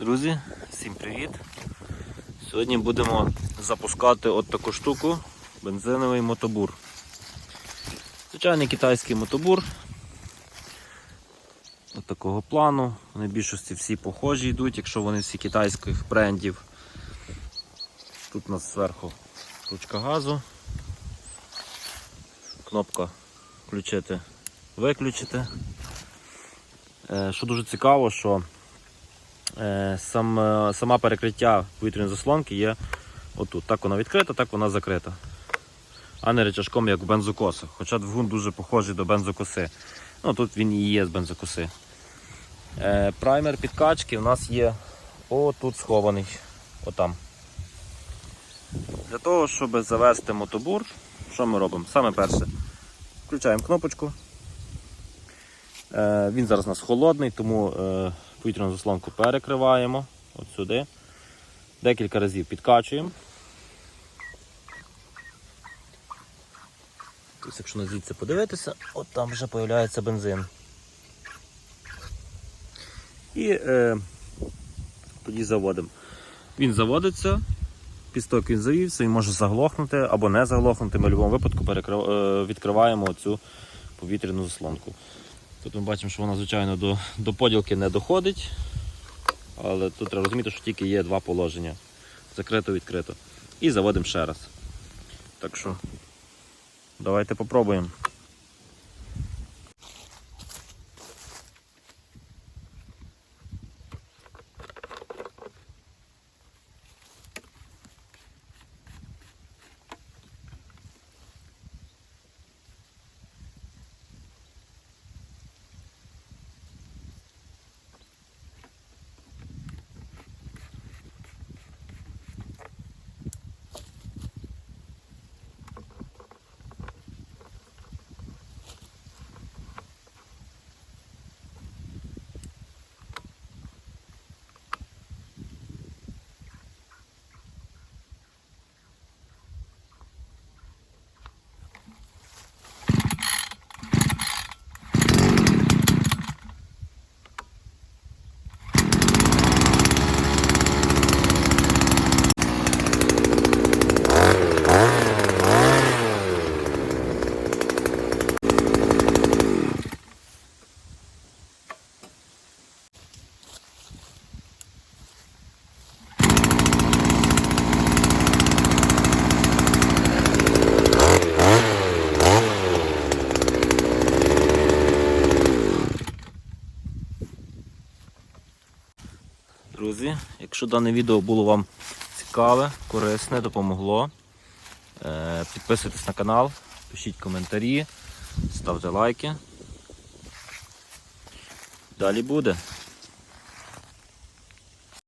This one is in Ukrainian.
Друзі, всім привіт! Сьогодні будемо запускати от таку штуку бензиновий мотобур. Звичайний китайський мотобур. От такого плану. Вони в більшості всі похожі йдуть, якщо вони всі китайських брендів. Тут у нас зверху ручка газу, кнопка включити, виключити. Е, Що дуже цікаво, що сам, е, сама перекриття повітряної заслонки є отут. Так вона відкрита, так вона закрита. А не речашком, як в бензокосах. Хоча двигун дуже похожий до бензокоси. Ну, Тут він і є з бензокоси. Е, праймер підкачки у нас є отут схований. Отам. Для того, щоб завести мотобур, що ми робимо? Саме перше. Включаємо кнопочку. Е, він зараз у нас холодний, тому е, повітряну заслонку перекриваємо от сюди. Декілька разів підкачуємо. Тобто, якщо звідси подивитися, от там вже з'являється бензин. І е, тоді заводимо. Він заводиться, як він завівся, він може заглохнути або не заглохнути. Ми в будь-якому випадку перекрив... е, відкриваємо цю повітряну заслонку. Тут ми бачимо, що вона, звичайно, до, до поділки не доходить. Але тут треба розуміти, що тільки є два положення. Закрито-відкрито. І заводимо ще раз. Так що давайте попробуємо. Друзі, якщо дане відео було вам цікаве, корисне, допомогло, е, підписуйтесь на канал, пишіть коментарі, ставте лайки. Далі буде.